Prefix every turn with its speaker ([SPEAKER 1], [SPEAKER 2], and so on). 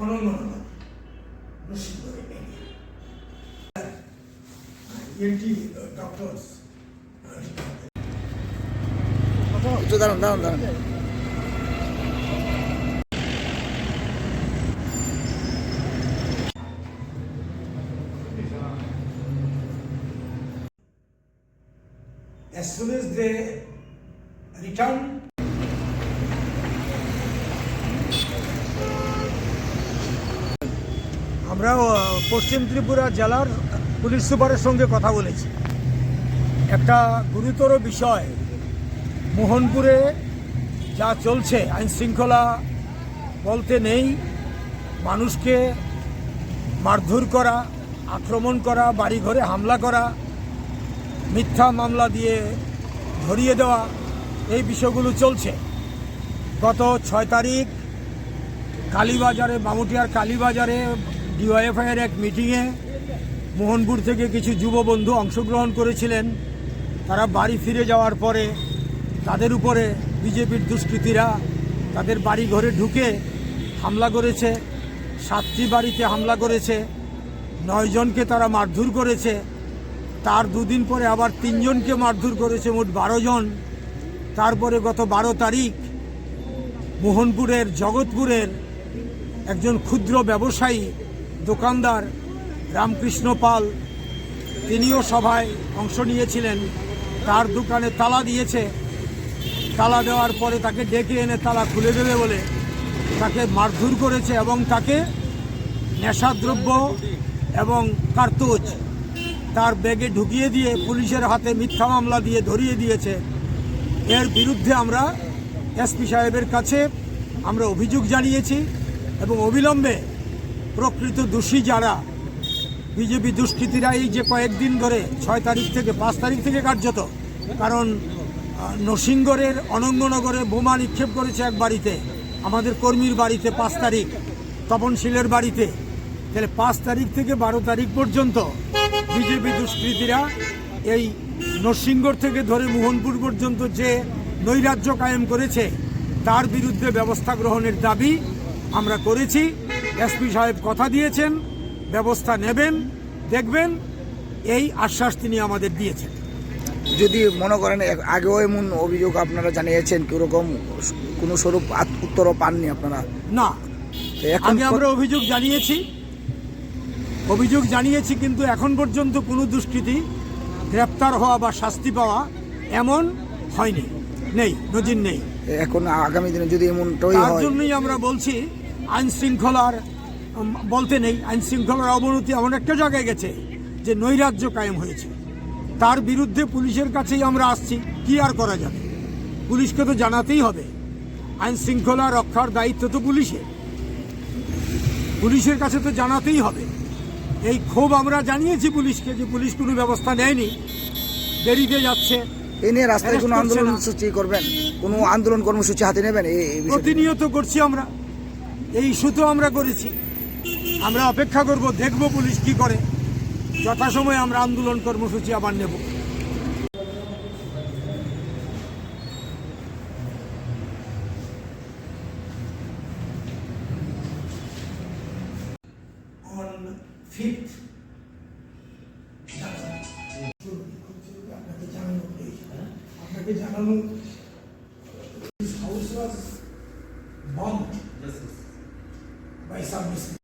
[SPEAKER 1] অনঙ্গনগর Narsingarh N T doctors
[SPEAKER 2] একটু দাঁড়ান দাঁড়ান দাঁড়ান
[SPEAKER 1] as soon as they return আমরা পশ্চিম ত্রিপুরা জেলার পুলিশ সুপারের সঙ্গে কথা বলেছি। একটা গুরুতর বিষয়, মোহনপুরে যা চলছে, আইন শৃঙ্খলা বলতে নেই। মানুষকে মারধর করা, আক্রমণ করা, বাড়িঘরে হামলা করা, মিথ্যা মামলা দিয়ে ধরিয়ে দেওয়া, এই বিষয়গুলো চলছে। গত ছয় তারিখ কালীবাজারে, মামুটিয়ার কালীবাজারে ডিওয়াইএফআইয়ের এক মিটিংয়ে মোহনপুর থেকে কিছু যুব বন্ধু অংশগ্রহণ করেছিলেন। তারা বাড়ি ফিরে যাওয়ার পরে তাদের উপরে বিজেপির দুষ্কৃতীরা তাদের বাড়ি ঘরে ঢুকে হামলা করেছে। সাতটি বাড়িতে হামলা করেছে। নয়জনকে তারা মারধর করেছে। তার দুদিন পরে আবার তিনজনকে মারধর করেছে মোট বারো জন। তারপরে গত বারো তারিখ মোহনপুরের জগৎপুরের একজন ক্ষুদ্র ব্যবসায়ী দোকানদার রামকৃষ্ণ পাল, তিনিও সভায় অংশ নিয়েছিলেন। তার দোকানে তালা দিয়েছে। তালা দেওয়ার পরে তাকে ডেকে এনে তালা খুলে দেবে বলে তাকে মারধর করেছে এবং তাকে নেশাদ্রব্য এবং কার্তুজ তার ব্যাগে ঢুকিয়ে দিয়ে পুলিশের হাতে মিথ্যা মামলা দিয়ে ধরিয়ে দিয়েছে। এর বিরুদ্ধে আমরা এসপি সাহেবের কাছে আমরা অভিযোগ জানিয়েছি এবং অবিলম্বে প্রকৃত দোষী যারা, বিজেপি দুষ্কৃতীরা এই যে কয়েকদিন ধরে, ছয় তারিখ থেকে, পাঁচ তারিখ থেকে কার্যত, কারণ নরসিংগড়ের অনঙ্গনগরে বোমা নিক্ষেপ করেছে এক বাড়িতে, আমাদের কর্মীর বাড়িতে পাঁচ তারিখ তপনশীলের বাড়িতে। তাহলে পাঁচ তারিখ থেকে বারো তারিখ পর্যন্ত বিজেপি দুষ্কৃতীরা এই নরসিংগড় থেকে ধরে মোহনপুর পর্যন্ত যে নৈরাজ্য কায়েম করেছে, তার বিরুদ্ধে ব্যবস্থা গ্রহণের দাবি আমরা করেছি। এসপি সাহেব কথা দিয়েছেন ব্যবস্থা নেবেন দেখবেন এই আশ্বাস তিনি আমাদের দিয়েছেন।
[SPEAKER 2] যদি মনে করেন আগেও এমন অভিযোগ আপনারা জানিয়েছেন কীরকম কোনো স্বরূপ উত্তরও পাননি আপনারা?
[SPEAKER 1] না। আগে আমরা অভিযোগ জানিয়েছি। অভিযোগ জানিয়েছি কিন্তু এখন পর্যন্ত কোনো দুষ্কৃতী গ্রেপ্তার হওয়া বা শাস্তি পাওয়া এমন হয়নি। নেই নজির নেই।
[SPEAKER 2] এখন আগামী দিনে যদি এমনটাই
[SPEAKER 1] তার জন্যই আমরা বলছি আইন শৃঙ্খলার বলতে নেই আইন শৃঙ্খলার অবনতি এমন একটা জায়গায় গেছে যে নৈরাজ্য কায়েম হয়েছে। তার বিরুদ্ধে পুলিশের কাছেই আমরা আসছি কি আর করা যাবে? পুলিশকে তো জানাতেই হবে। আইন শৃঙ্খলা রক্ষার দায়িত্ব তো পুলিশের। পুলিশের কাছে তো জানাতেই হবে। এই ক্ষোভ আমরা জানিয়েছি পুলিশকে যে পুলিশ কোনো ব্যবস্থা নেয়নি। দেরিতে যাচ্ছে।
[SPEAKER 2] এ নিয়ে রাস্তায় কোনো আন্দোলন সূচি করবেন? কোনো আন্দোলন কর্মসূচি হাতে নেবেন?
[SPEAKER 1] প্রতিনিয়ত করছি আমরা। এই ইস্যুতেও আমরা করেছি। আমরা অপেক্ষা করব দেখব পুলিশ কি করে। যথাসময়ে আমরা আন্দোলন কর্মসূচি আবার নেব। আপনাকে জানানো জানানো Mas sabe,